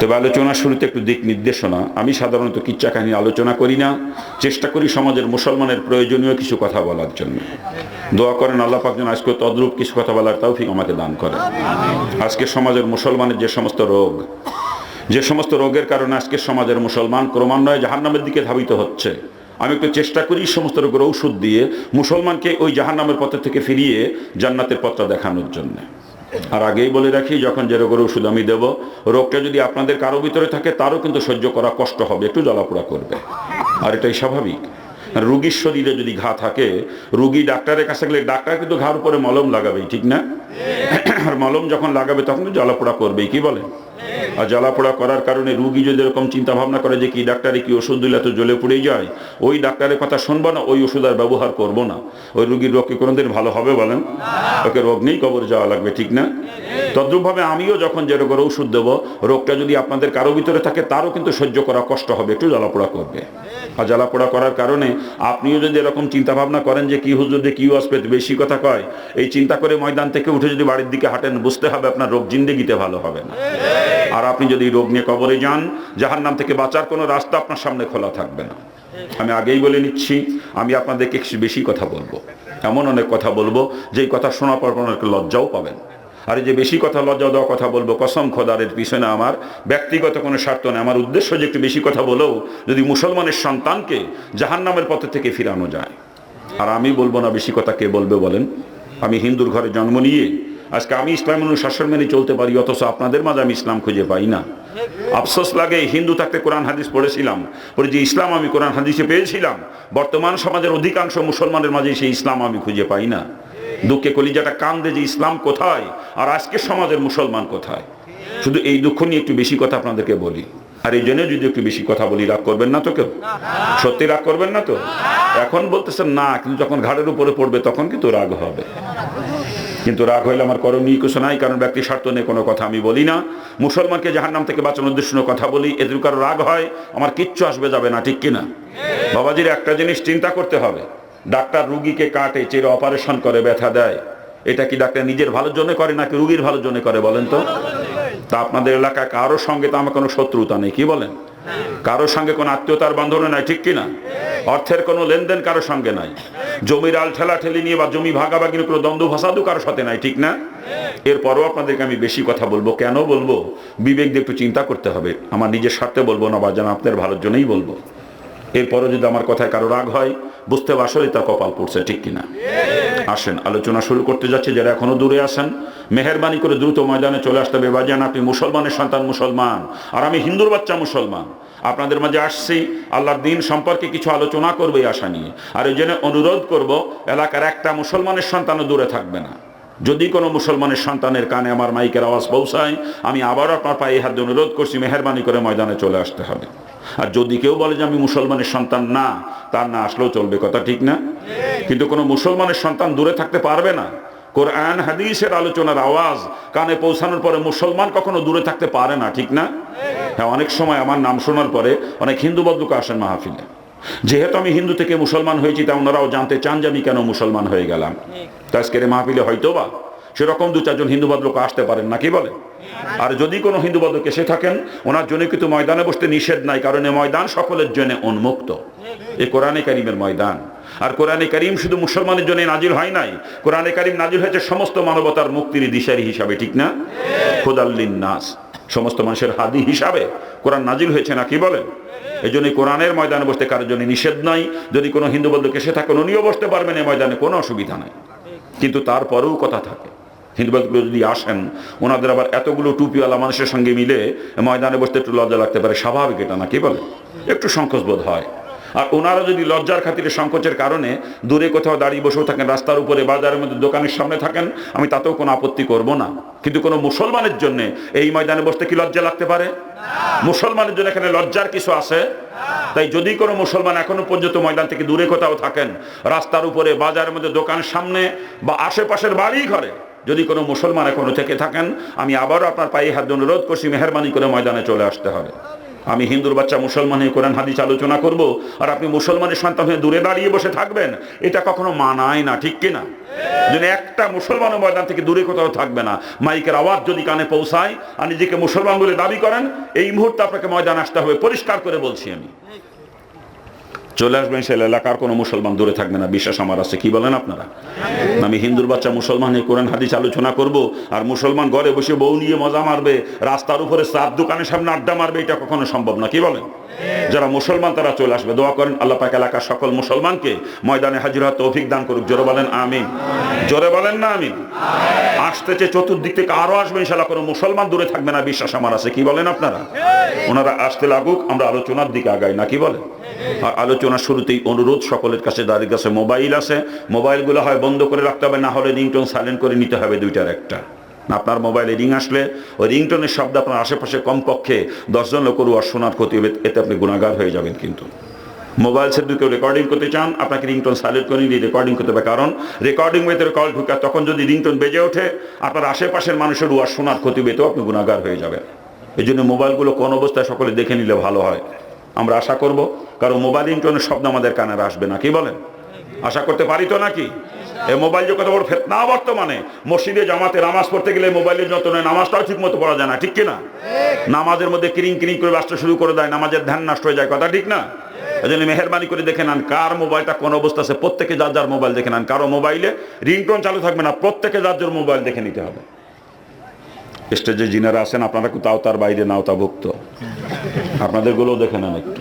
তবে আলোচনার শুরুতে একটু দিক নির্দেশনা। আমি সাধারণত কিচ্ছা কাহিনী আলোচনা করি না। চেষ্টা করি সমাজের মুসলমানের প্রয়োজনীয় কিছু কথা বলার জন্য। দোয়া করেন আল্লাহ পাক যেন আজকে তদ্রূপ কিছু কথা বলার তৌফিক আমাকে দান করেন। আজকে সমাজের মুসলমানের যে সমস্ত রোগ, যে সমস্ত রোগের কারণে আজকে সমাজের মুসলমান ক্রমান্বয়ে জাহান্নামের দিকে ধাবিত হচ্ছে। আমি একটু চেষ্টা করি সমস্ত রোগের ঔষধ দিয়ে মুসলমানকে ওই জাহান্নামের পথ থেকে ফিরিয়ে জান্নাতের পথটা দেখানোর জন্য। আর আগেই বলে রাখি, যখন যে রোগের ওষুধ আমি দেবো, রোগটা যদি আপনাদের কারও ভিতরে থাকে, তারও কিন্তু সহ্য করা কষ্ট হবে, একটু জ্বলাপোড়া করবে। আর এটাই স্বাভাবিক। রুগীর শরীরে যদি ঘা থাকে, রুগী ডাক্তারের কাছে গেলে ডাক্তার কিন্তু ঘার উপরে মলম লাগাবেই, ঠিক না? আর মলম যখন লাগাবে, তখন তো জ্বালাপোড়া করবেই, কি বলে আর জ্বালাপোড়া করার কারণে রুগী যদি এরকম চিন্তা ভাবনা করে যে কি ডাক্তারে কি ওষুধ দিলে তো জ্বলে পুড়ে যায় ওই ডাক্তারের কথা শুনব না ওই ওষুধ আর ব্যবহার করব না। ওই রুগীর রোগ কি কোনোদিন ভালো হবে বলেন? ওকে রোগ নেই কবর যাওয়া লাগবে ঠিক না? তদ্রূপভাবে আমিও যখন যে রোগের ওষুধ দেবো, রোগটা যদি আপনাদের কারও ভিতরে থাকে, তারও কিন্তু সহ্য করা কষ্ট হবে। একটু জ্বালাপোড়া করবে। আর জ্বালাপোড়া করার কারণে আপনিও যদি এরকম চিন্তা ভাবনা করেন যে কি হুজুর যে কি আসবে বেশি কথা কয়, এই চিন্তা করে ময়দান থেকে উঠে যদি বাড়ির দিকে হাঁটেন, বুঝতে হবে আপনার রোগ জিন্দেগিতে ভালো হবে না। আর আপনি যদি রোগ নিয়ে কবরে যান যাহার নাম থেকে বাঁচার কোনো রাস্তা আপনার সামনে খোলা থাকবে না। আমি আগেই বলে নিচ্ছি, আমি আপনাদেরকে বেশি কথা বলব। এমন অনেক কথা বলব, যেই কথা শোনা পর একটা লজ্জাও পাবেন। আর যে বেশি কথা, লজ্জা দেওয়া কথা বলব, কসম খোদারের পিছনে আমার ব্যক্তিগত কোনো স্বার্থ নেই। আমার উদ্দেশ্য যে একটু বেশি কথা বলেও যদি মুসলমানের সন্তানকে জাহান নামের পথে থেকে ফিরানো যায়। আর আমি বলব না বেশি কথা কে বলবে বলেন। আমি হিন্দুর ঘরে জন্ম নিয়ে আজকে আমি ইসলাম অনুশাসন মেনে চলতে পারি, অথচ আপনাদের মাঝে আমি ইসলাম খুঁজে পাই না। আফসোস লাগে, হিন্দু থাকতে কোরআন, হাদিস পড়েছিলাম। পরে যে ইসলাম আমি কোরআন, হাদিসে পেয়েছিলাম, বর্তমান সমাজের অধিকাংশ মুসলমানের মাঝে সেই ইসলাম আমি খুঁজে পাই না। দুঃখে কলিজাটা কান্দে যে ইসলাম কোথায় আর আজকে সমাজের মুসলমান কোথায়? শুধু এই দুঃখ নিয়ে একটু বেশি কথা আপনাদেরকে বলি। আর এই জন্য যদি একটু বেশি কথা বলি, রাগ করবেন না তো কেউ? সত্যি রাগ করবেন না তো? এখন বলতেছেন না, কিন্তু যখন ঘাড়ের উপরে পড়বে তখন কিন্তু রাগ হবে। কিন্তু রাগ হইলে আমার করণীয় কিছু নাই, কারণ ব্যক্তি স্বার্থ নিয়ে কোনো কথা আমি বলি না। মুসলমানকে জাহার নাম থেকে বাঁচানোর উদ্দেশ্য কথা বলি, এদের কারও রাগ হয়, আমার কিচ্ছু আসবে যাবে না, ঠিক কিনা? বাবাজির একটা জিনিস চিন্তা করতে হবে। ডাক্তার রুগীকে কাটে, চেরে অপারেশন করে, ব্যথা দেয়। এটা কি ডাক্তার নিজের ভালোর জন্য করে নাকি রুগীর ভালোর জন্য করে বলেন তো? তা আপনাদের এলাকায় কারও সঙ্গে তো আমার কোনো শত্রুতা নেই, কি বলেন? কারোর সঙ্গে কোনো আত্মীয়তার বন্ধন নাই, ঠিক কিনা অর্থের কোনো লেনদেন কারোর সঙ্গে নাই। জমির আল ঠেলা ঠেলি নিয়ে বা জমি ভাগাভাগির কোনো দ্বন্দ্ব ভাসাদু কারোর সাথে নাই, ঠিক না? এরপরও আপনাদেরকে আমি বেশি কথা বলব। কেন বলব? বিবেক দিয়ে একটু চিন্তা করতে হবে। আমার নিজের স্বার্থে বলব না বা যেন আপনার ভালোর জন্যই বলব। এরপরও যদি আমার কথায় কারও রাগ হয় বুঝতে আসলে তার কপাল পড়ছে, ঠিক কিনা? আসেন, আলোচনা শুরু করতে যাচ্ছে, যারা এখনও দূরে আসেন মেহরবানি করে দ্রুত ময়দানে চলে আসতে হবে। বাজান আপনি মুসলমানের সন্তান, মুসলমান। আর আমি হিন্দুর বাচ্চা, মুসলমান। আপনাদের মাঝে আসছি, আল্লাহর দিন সম্পর্কে কিছু আলোচনা করবে এই আশা নিয়ে। আর এই জন্য অনুরোধ করব, এলাকার একটা মুসলমানের সন্তানও দূরে থাকবে না। যদি কোনো মুসলমানের সন্তানের কানে আমার মাইকের আওয়াজ পৌঁছায়, আমি আবারও আপনার পায়ে হাত অনুরোধ করছি, মেহরবানি করে ময়দানে চলে আসতে হবে। আর যদি কেউ বলে যে আমি মুসলমানের সন্তান না তার না আসলেও চলবে কথা ঠিক না? কিন্তু কোনো মুসলমানের সন্তান দূরে থাকতে পারবে না। কোরআন হাদিসের আলোচনার আওয়াজ কানে পৌঁছানোর পরে মুসলমান কখনো দূরে থাকতে পারে না ঠিক না? হ্যাঁ অনেক সময় আমার নাম শোনার পরে অনেক হিন্দু বদলুক আসেন মাহফিলে। যেহেতু আমি হিন্দু থেকে মুসলমান হয়েছি তা ওনারাও জানতে চান যে আমি কেন মুসলমান হয়ে গেলাম। তা আজকের মাহফিলে হয়তো বা সেরকম দু চারজন হিন্দু বদলোক আসতে পারেন নাকি বলে আর যদি কোনো হিন্দু বদলোক এসে থাকেন, ওনার জন্য কিন্তু ময়দানে বসতে নিষেধ নাই, কারণ এই ময়দান সকলের জন্য উন্মুক্ত। এই কোরআনে কারিমের ময়দান। আর কোরআনে কারিম শুধু মুসলমানের জন্য নাজিল হয় নাই, কোরআনে কারিম নাজিল হয়েছে সমস্ত মানবতার মুক্তির দিশারি হিসাবে, ঠিক না? খোদাল্লিন নাস সমস্ত মানুষের হাদি হিসাবে কোরআন নাজিল হয়েছে না, কি বলেন? এই জন্য কোরআনের ময়দানে বসতে কারোর জন্য নিষেধ নাই, যদি কোনো হিন্দু বন্ধুকে এসে থাকেন, উনিও বসতে পারবেন এই ময়দানে কোনো অসুবিধা নাই। কিন্তু তারপরেও কথা থাকে। হিন্দুবাদগুলো যদি আসেন, ওনাদের আবার এতগুলো টুপিওয়ালা মানুষের সঙ্গে মিলে ময়দানে বসতে একটু লজ্জা লাগতে পারে, স্বাভাবিক এটা না, কি বলে? একটু সংকোচ বোধ হয়। আর ওনারা যদি লজ্জার খাতিরে সংকোচের কারণে দূরে কোথাও দাঁড়িয়ে বসেও থাকেন, রাস্তার উপরে, বাজারের মধ্যে, দোকানের সামনে থাকেন, আমি তাতেও কোনো আপত্তি করব না। কিন্তু কোনো মুসলমানের জন্য এই ময়দানে বসতে কি লজ্জা লাগতে পারে? মুসলমানের জন্য এখানে লজ্জার কিছু আছে? তাই যদি কোনো মুসলমান এখনও পর্যন্ত ময়দান থেকে দূরে কোথাও থাকেন, রাস্তার উপরে, বাজারের মধ্যে, দোকানের সামনে বা আশেপাশের বাড়ি ঘরে যদি কোনো মুসলমান এখনও থেকে থাকেন, আমি আবারও আপনার পায়ে হাত অনুরোধ করছি, মেহরবানি করে ময়দানে চলে আসতে হবে। আমি হিন্দুর বাচ্চা মুসলমান হয়ে কোরআন, হাদিস আলোচনা করব, আর আপনি মুসলমানের সন্তান হয়ে দূরে দাঁড়িয়ে বসে থাকবেন, এটা কখনো মানায় না, ঠিক কিনা? যদি একটা মুসলমান ময়দান থেকে দূরে কোথাও থাকবে না, মাইকের আওয়াজ যদি কানে পৌঁছায়, আর নিজেকে মুসলমান বলে দাবি করেন, এই মুহূর্তে আপনাকে ময়দান আসতে হবে, পরিষ্কার করে বলছি আমি। চলে আসবেন সে এলাকার কোনো মুসলমান দূরে থাকবে না। বিশ্বাস আমার আছে। কি বলেন আপনারা? আমি হিন্দুর বাচ্চা, মুসলমান নিয়ে কোরআন হাদিস আলোচনা করব, আর মুসলমান ঘরে বসে বউ নিয়ে মজা মারবে, রাস্তার উপরে চার দোকানের সামনে আড্ডা মারবে, এটা কখনো সম্ভব না। কি বলেন? যারা মুসলমান, তারা চলে আসবে। দোয়া করেন আল্লাহ পাক এলাকার সকল মুসলমানকে ময়দানে হাজির হওয়ার তৌফিক দান করুক। জোরে বলেন আমি জোরে বলেন না আমি আসতেছে চতুর্দিক থেকে আরও আসবে ইনশাল্লাহ কোনো মুসলমান দূরে থাকবে না, বিশ্বাস আমার আছে। কি বলেন আপনারা? ওনারা আসতে লাগুক, আমরা আলোচনার দিকে আগাই না, কি বলেন? আর আলোচনার শুরুতেই অনুরোধ, সকলের কাছে, যাদের কাছে মোবাইল আছে, মোবাইলগুলো হয় বন্ধ করে রাখতে হবে, না হলে রিংটোন সাইলেন্ট করে নিতে হবে দুইটার একটা। আপনার মোবাইলে রিং আসলে, ওই রিংটনের শব্দ আপনার আশেপাশে কমপক্ষে দশজন লোকের আর শোনার ক্ষতি হবে, এতে আপনি গুণাগার হয়ে যাবেন কিন্তু। মোবাইল সেট কেউ রেকর্ডিং করতে চান, আপনাকে রিংটোন সাইলেন্ট করে নিয়ে রেকর্ডিং করতে হবে, কারণ রেকর্ডিং ওয়েতে কল ঢুকা, তখন যদি রিংটোন বেজে ওঠে, আপনার আশেপাশের মানুষের আর শোনার ক্ষতি তো আপনি গুণাগার হয়ে যাবেন। এই জন্য মোবাইলগুলো কোন অবস্থায় সকলে দেখে নিলে ভালো হয়? আমরা আশা করব, কারণ মোবাইল রিংটোনের শব্দ আমাদের কানে আসবে না, কি বলেন? আশা করতে পারি তো নাকি? এই মোবাইল যে কত বড় ফেতনা বর্তমানে। মসজিদে, জামাতে, নামাজ পড়তে গেলে মোবাইলের যত নয়, নামাজটাও ঠিক মতো পড়া যায় না, ঠিক কিনা? নামাজের মধ্যে কিরিং কিরিং করে ব্যস্ত শুরু করে দেয়, নামাজের ধ্যান নষ্ট হয়ে যায়, কথা ঠিক না? এই জন্য মেহরবানি করে দেখে নেন কার মোবাইলটা কোন অবস্থা আছে, প্রত্যেকে যার যার মোবাইল দেখে নেন, কারও মোবাইলে রিংটোন চালু থাকবে না, প্রত্যেকে যার যার মোবাইল দেখে নিতে হবে। স্টেজে যিনারা আছেন, আপনারা তাও তার বাইরে নাও তা ভুক্ত। আপনাদের গুলোও দেখে নেন একটু।